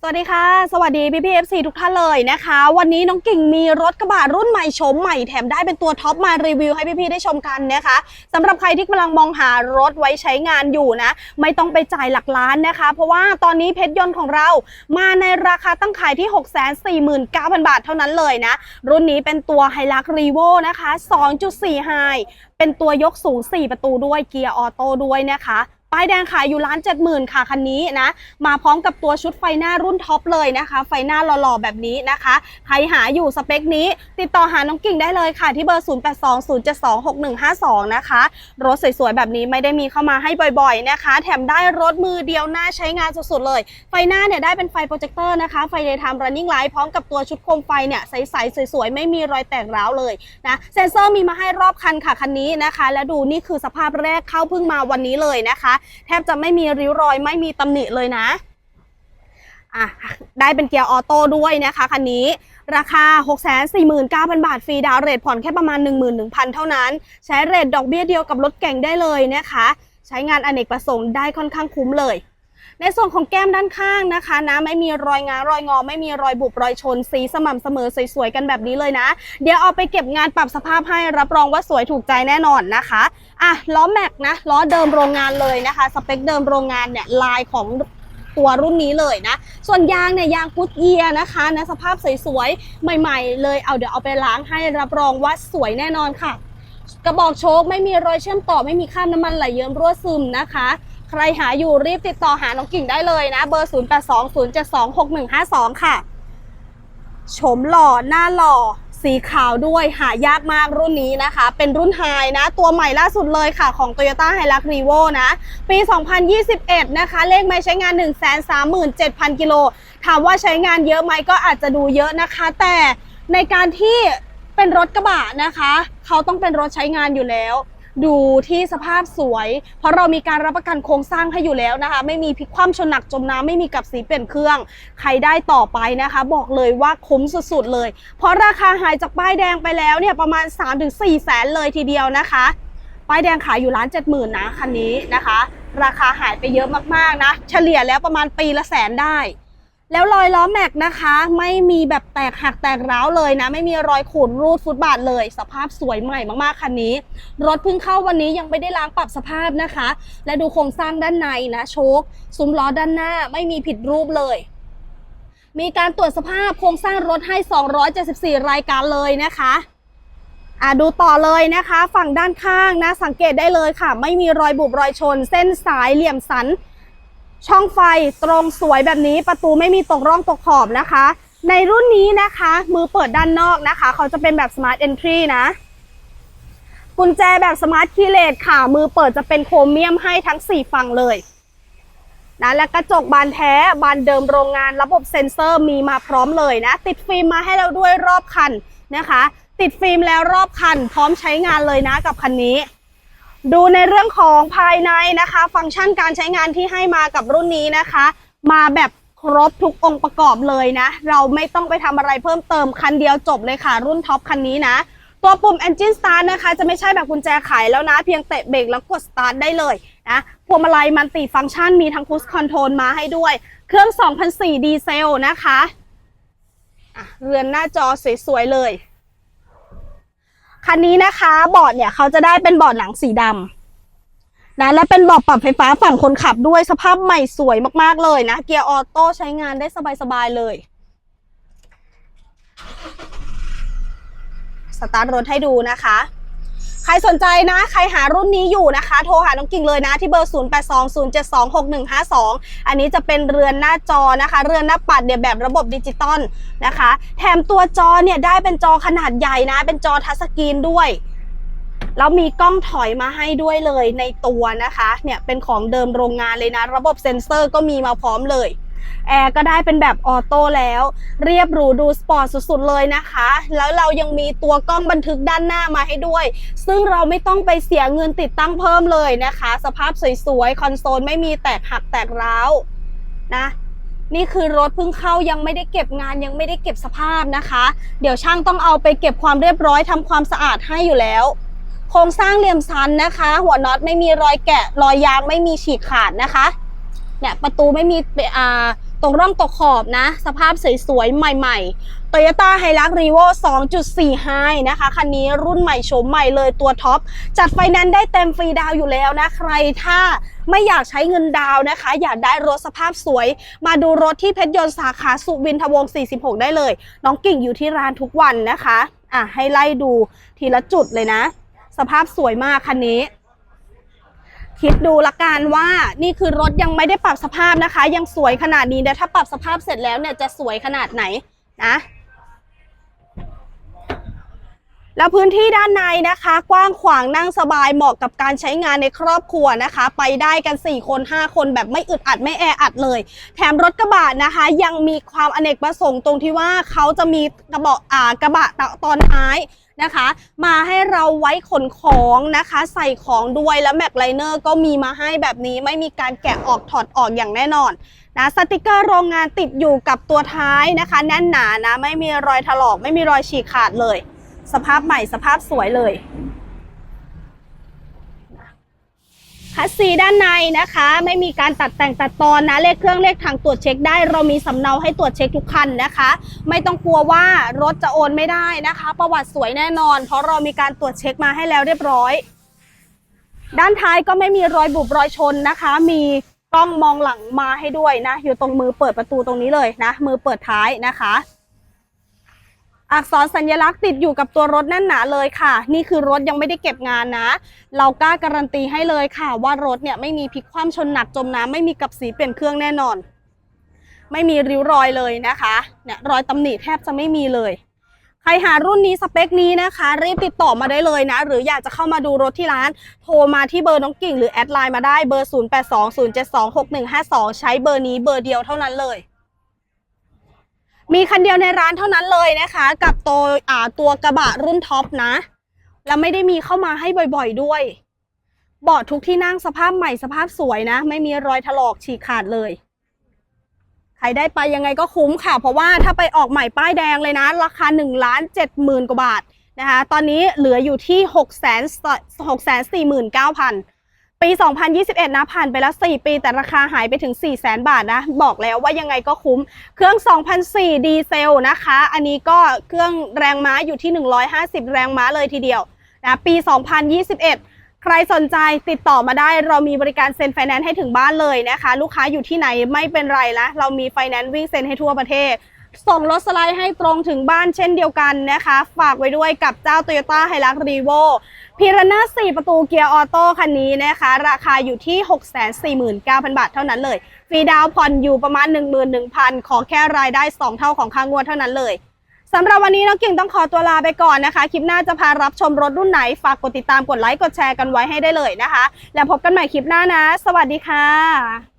สวัสดีค่ะ สวัสดีพี่พีเอฟซีทุกท่านเลยนะคะ วันนี้น้องกิ่งมีรถกระบะรุ่นใหม่โฉมใหม่แถมได้เป็นตัวท็อปมารีวิวให้พี่ๆได้ชมกันนะคะสำหรับใครที่กำลังมองหารถไว้ใช้งานอยู่นะ ไม่ต้องไปจ่ายหลักล้านนะคะ เพราะว่าตอนนี้เพชรยนต์ของเรามาในราคาตั้งขายที่ 649,000 บาทเท่านั้นเลยนะ รุ่นนี้เป็นตัวไฮลักรีโวนะคะ2.4ไฮเป็นตัวยกสูง 4 ประตูด้วยเกียร์ออโต้ด้วยนะคะ ป้ายแดงขายอยู่ร้าน 70,000 ค่ะคันนี้นะ มาพร้อมกับตัวชุดไฟหน้ารุ่นท็อปเลยนะคะ ไฟหน้าหล่อๆ แบบนี้นะคะ ใครหาอยู่สเปคนี้ ติดต่อหาน้องกิ่งได้เลยค่ะที่เบอร์ 0820726152 นะคะ รถสวยๆ แบบนี้ไม่ได้มีเข้ามาให้บ่อยๆ นะคะ แถมได้รถมือเดียวหน้าใช้งานสุดๆ เลย ไฟหน้าเนี่ยได้เป็นไฟโปรเจคเตอร์นะคะ ไฟเดย์ไทม์ running light พร้อมกับตัวชุดโคมไฟเนี่ยใสๆสวยๆ ไม่มีรอยแตกร้าวเลยนะ เซ็นเซอร์มีมาให้รอบคันค่ะคันนี้นะคะ และดูนี่คือสภาพแรกเข้าเพิ่งมาวันนี้เลยนะคะแทบจะไม่มีริ้วรอยไม่มีตำหนิเลยนะอะได้เป็นเกียร์ออโต้ด้วยนะคะคันนี้ราคา 649,000 บาทฟรีดาวเรทผ่อนแค่ประมาณ 11,000 เท่านั้น ใช้เรทดอกเบี้ยเดียวกับรถเก่งได้เลยนะคะ ใช้งานอเนกประสงค์ได้ค่อนข้างคุ้มเลย ในส่วนของแก้มด้านข้างนะคะนะไม่มีรอยงารอยงอ ไม่มีรอยบุบรอยชน สีสม่ำเสมอสวยๆกันแบบนี้เลยนะ เดี๋ยวเอาไปเก็บงานปรับสภาพให้รับรองว่าสวยถูกใจแน่นอนนะคะอะล้อแม็กนะล้อเดิมโรงงานเลยนะคะ สเปคเดิมโรงงานเนี่ยลายของตัวรุ่นนี้เลยนะ ส่วนยางเนี่ยยางพุทเยียนะคะนะสภาพสวยๆ ใหม่ๆ เลย เอาเดี๋ยวเอาไปล้างให้รับรองว่าสวยแน่นอนค่ะ กระบอกโชคไม่มีรอยเชื่อมต่อไม่มีคราบน้ำมันไหลเยิ้มรั่วซึมนะคะ ใครหาอยู่รีบติดต่อหาน้องกิ่งได้เลยนะ เบอร์ 0820726152 ค่ะโฉมหล่อหน้าหล่อ สีขาวด้วยหายากมากรุ่นนี้นะคะ เป็นรุ่นไฮนะ ตัวใหม่ล่าสุดเลยค่ะของ Toyota h i l u x r e v o นะ ปี 2021 นะคะ เลขไม่ใช้งาน 137,000 กิโล ถามว่าใช้งานเยอะไหมก็อาจจะดูเยอะนะคะ แต่ในการที่เป็นรถกระบะนะคะ เขาต้องเป็นรถใช้งานอยู่แล้ว ดูที่สภาพสวย เพราะเรามีการรับประกันโครงสร้างให้อยู่แล้วนะคะ ไม่มีพลิกคว่ำชนหนักจมน้ำไม่มีกับสีเปลี่ยนเครื่อง ใครได้ต่อไปนะคะ บอกเลยว่าคุ้มสุดๆเลย เพราะราคาหายจากป้ายแดงไปแล้วเนี่ยประมาณ 3-4แสนเลยทีเดียวนะคะป้ายแดงขายอยู่ร้าน70,000นะคันนี้นะคะ ราคาหายไปเยอะมากๆนะ เฉลี่ยแล้วประมาณปีละแสนได้ แล้วรอยล้อแม็กนะคะ ไม่มีแบบแตกหักแตกร้าวเลยนะ ไม่มีรอยขูดรูดฟุตบาทเลย สภาพสวยใหม่มากๆคันนี้ รถเพิ่งเข้าวันนี้ยังไม่ได้ล้างปรับสภาพนะคะ และดูโครงสร้างด้านในนะโชคซุ้มล้อด้านหน้าไม่มีผิดรูปเลย มีการตรวจสภาพโครงสร้างรถให้ 274 รายการเลยนะคะอะดูต่อเลยนะคะ ฝั่งด้านข้างนะสังเกตได้เลยค่ะ ไม่มีรอยบุบรอยชน เส้นสายเหลี่ยมสัน ช่องไฟตรงสวยแบบนี้ประตูไม่มีตกร่องตกขอบนะคะ ในรุ่นนี้นะคะ มือเปิดด้านนอกนะคะ เขาจะเป็นแบบ Smart Entry นะ กุญแจแบบ Smart Keyless ค่ะ มือเปิดจะเป็นโครเมียมให้ทั้ง 4 ฝั่งเลยนะและกระจกบานแท้บานเดิมโรงงานระบบเซ็นเซอร์มีมาพร้อมเลยนะ ติดฟิล์มมาให้เราด้วยรอบคันนะคะ ติดฟิล์มแล้วรอบคันพร้อมใช้งานเลยนะกับคันนี้ ดูในเรื่องของภายในนะคะ ฟังก์ชันการใช้งานที่ให้มากับรุ่นนี้นะคะ มาแบบครบทุกองค์ประกอบเลยนะ เราไม่ต้องไปทำอะไรเพิ่มเติมคันเดียวจบเลยค่ะ รุ่นท็อปคันนี้นะ ตัวปุ่ม Engine Start นะคะ จะไม่ใช่แบบกุญแจไขแล้วนะ เพียงเตะเบรกแล้วกด Start ได้เลยนะพวงมาลัยมันติฟังก์ชันมีทั้ง Cruise Control มาให้ด้วย เครื่อง 2004 ดีเซลนะคะะเรือนหน้าจอสวยๆเลย คันนี้นะคะเบาะเนี่ยเขาจะได้เป็นเบาะหนังสีดำนะและเป็นเบาะปรับไฟฟ้าฝั่งคนขับด้วยสภาพใหม่สวยมากๆเลยนะ เกียร์ออโต้ใช้งานได้สบายๆเลย สตาร์ทรถให้ดูนะคะ ครสนใจนะ ใครหารุ่นนี้อยู่นะคะ โทรหาน้องกิ่งเลยนะ ที่เบอร์ 0820726152 อันนี้จะเป็นเรือนหน้าจอนะคะ เรือนหน้าปัดเนี่ยแบบระบบดิจิตอลนะคะ แถมตัวจอเนี่ยได้เป็นจอขนาดใหญ่นะ เป็นจอทัชสกรีนด้วยแล้วมีกล้องถอยมาให้ด้วยเลยในตัวนะคะ เนี่ยเป็นของเดิมโรงงานเลยนะ ระบบเซ็นเซอร์ก็มีมาพร้อมเลย แอร์ก็ได้เป็นแบบออโต้แล้ว เรียบหรูดูสปอร์ตสุดๆเลยนะคะ แล้วเรายังมีตัวกล้องบันทึกด้านหน้ามาให้ด้วย ซึ่งเราไม่ต้องไปเสียเงินติดตั้งเพิ่มเลยนะคะ สภาพสวยๆ คอนโซลไม่มีแตกหักแตกร้าวนะนี่คือรถเพิ่งเข้ายังไม่ได้เก็บงานยังไม่ได้เก็บสภาพนะคะ เดี๋ยวช่างต้องเอาไปเก็บความเรียบร้อยทำความสะอาดให้อยู่แล้ว โครงสร้างเหลี่ยมสันนะคะ หัวน็อตไม่มีรอยแกะรอยยางไม่มีฉีกขาดนะคะ เนี่ยประตูไม่มีอ่าตกร่องตกขอบนะ สภาพสวยๆ ใหม่ๆ Toyota Hilux Revo 2.4 High นะคะ คันนี้รุ่นใหม่โฉมใหม่เลยตัวท็อป จัดไฟแนนซ์ได้เต็มฟรีดาวอยู่แล้วนะ ใครถ้าไม่อยากใช้เงินดาวน์นะคะ อยากได้รถสภาพสวย มาดูรถที่เพชรยนต์สาขาสุวินทวงศ์ 46 ได้เลย น้องกิ่งอยู่ที่ร้านทุกวันนะคะ อะให้ไล่ดูทีละจุดเลยนะ สภาพสวยมากคันนี้ คิดดูละกันว่านี่คือรถยังไม่ได้ปรับสภาพนะคะ ยังสวยขนาดนี้เดี๋ยวถ้าปรับสภาพเสร็จแล้วเนี่ยจะสวยขนาดไหนนะแล้วพื้นที่ด้านในนะคะ กว้างขวางนั่งสบายเหมาะกับการใช้งานในครอบครัวนะคะ ไปได้กัน 4 คน 5 คนแบบไม่อึดอัดไม่แออัดเลย แถมรถกระบะนะคะ ยังมีความอเนกประสงค์ตรงที่ว่าเขาจะมีกระบอกอ่ากระบะตอนท้าย นะคะ มาให้เราไว้ขนของนะคะ ใส่ของด้วยแล้วแม็กไลเนอร์ก็มีมาให้แบบนี้ไม่มีการแกะออกถอดออกอย่างแน่นอนนะสติกเกอร์โรงงานติดอยู่กับตัวท้ายนะคะ แน่นหนานะ ไม่มีรอยถลอก ไม่มีรอยฉีกขาดเลย สภาพใหม่สภาพสวยเลย คัสซีด้านในนะคะ ไม่มีการตัดแต่งตัดตอนนะเลขเครื่องเลขทางตรวจเช็คได้ เรามีสำเนาให้ตรวจเช็คทุกคันนะคะ ไม่ต้องกลัวว่ารถจะโอนไม่ได้นะคะ ประวัติสวยแน่นอน เพราะเรามีการตรวจเช็คมาให้แล้วเรียบร้อย ด้านท้ายก็ไม่มีรอยบุบรอยชนนะคะ มีกล้องมองหลังมาให้ด้วยนะ อยู่ตรงมือเปิดประตูตรงนี้เลยนะ มือเปิดท้ายนะคะ อักษรสัญลักษณ์ติดอยู่กับตัวรถแน่นหนาเลยค่ะ นี่คือรถยังไม่ได้เก็บงานนะ เรากล้าการันตีให้เลยค่ะ ว่ารถเนี่ยไม่มีพลิกคว่ำชนหนักจมน้ำไม่มีกับสีเปลี่ยนเครื่องแน่นอน ไม่มีริ้วรอยเลยนะคะเนี่ยรอยตำหนิแทบจะไม่มีเลยใครหารุ่นนี้สเปคนี้นะคะ รีบติดต่อมาได้เลยนะ หรืออยากจะเข้ามาดูรถที่ร้าน โทรมาที่เบอร์น้องกิ่งหรือแอดไลน์มาได้เบอร์ 0820726152 ใช้เบอร์นี้เบอร์เดียวเท่านั้นเลย มีคันเดียวในร้านเท่านั้นเลยนะคะ กับตัวอาตัวกระบะรุ่นท็อปนะ แล้วไม่ได้มีเข้ามาให้บ่อยๆด้วยเบาะทุกที่นั่งสภาพใหม่สภาพสวยนะ ไม่มีรอยถลอกฉีกขาดเลยใครได้ไปยังไงก็คุ้มค่ะ เพราะว่าถ้าไปออกใหม่ป้ายแดงเลยนะ ราคา1ล้าน7หมื่นกว่าบาทนะคะ ตอนนี้เหลืออยู่ที่ 6 4 9 0 0 0 ปี 2021 นะ ผ่านไปแล้ว 4 ปี แต่ราคาหายไปถึง 4 0 0แสนบาทนะ บอกแล้วว่ายังไงก็คุ้ม เครื่อง 2004 ดีเซลนะคะ อันนี้ก็เครื่องแรงม้าอยู่ที่ 150 แรงม้าเลยทีเดียวนะปี 2021 ใครสนใจติดต่อมาได้ เรามีบริการเซ็นไฟแนนซ์ให้ถึงบ้านเลยนะคะ ลูกค้าอยู่ที่ไหนไม่เป็นไรนะ เรามีไฟแนนซ์วิ่งเซ็นให้ทั่วประเทศ ส่งรถสไลด์ให้ตรงถึงบ้านเช่นเดียวกันนะคะ ฝากไว้ด้วยกับเจ้า Toyota Hilux Revo พีระนา4ประตูเกียร์ออโต้คันนี้นะคะ ราคาอยู่ที่ 649,000 บาทเท่านั้นเลย ฟรีดาวน์ผ่อนอยู่ประมาณ 11,000 ขอแค่รายได้ 2 เท่าของค่างวดเท่านั้นเลยสำหรับวันนี้น้องกิ่งต้องขอตัวลาไปก่อนนะคะ คลิปหน้าจะพารับชมรถรุ่นไหน ฝากกดติดตามกดไลค์กดแชร์กันไว้ให้ได้เลยนะคะ แล้วพบกันใหม่คลิปหน้านะ สวัสดีค่ะ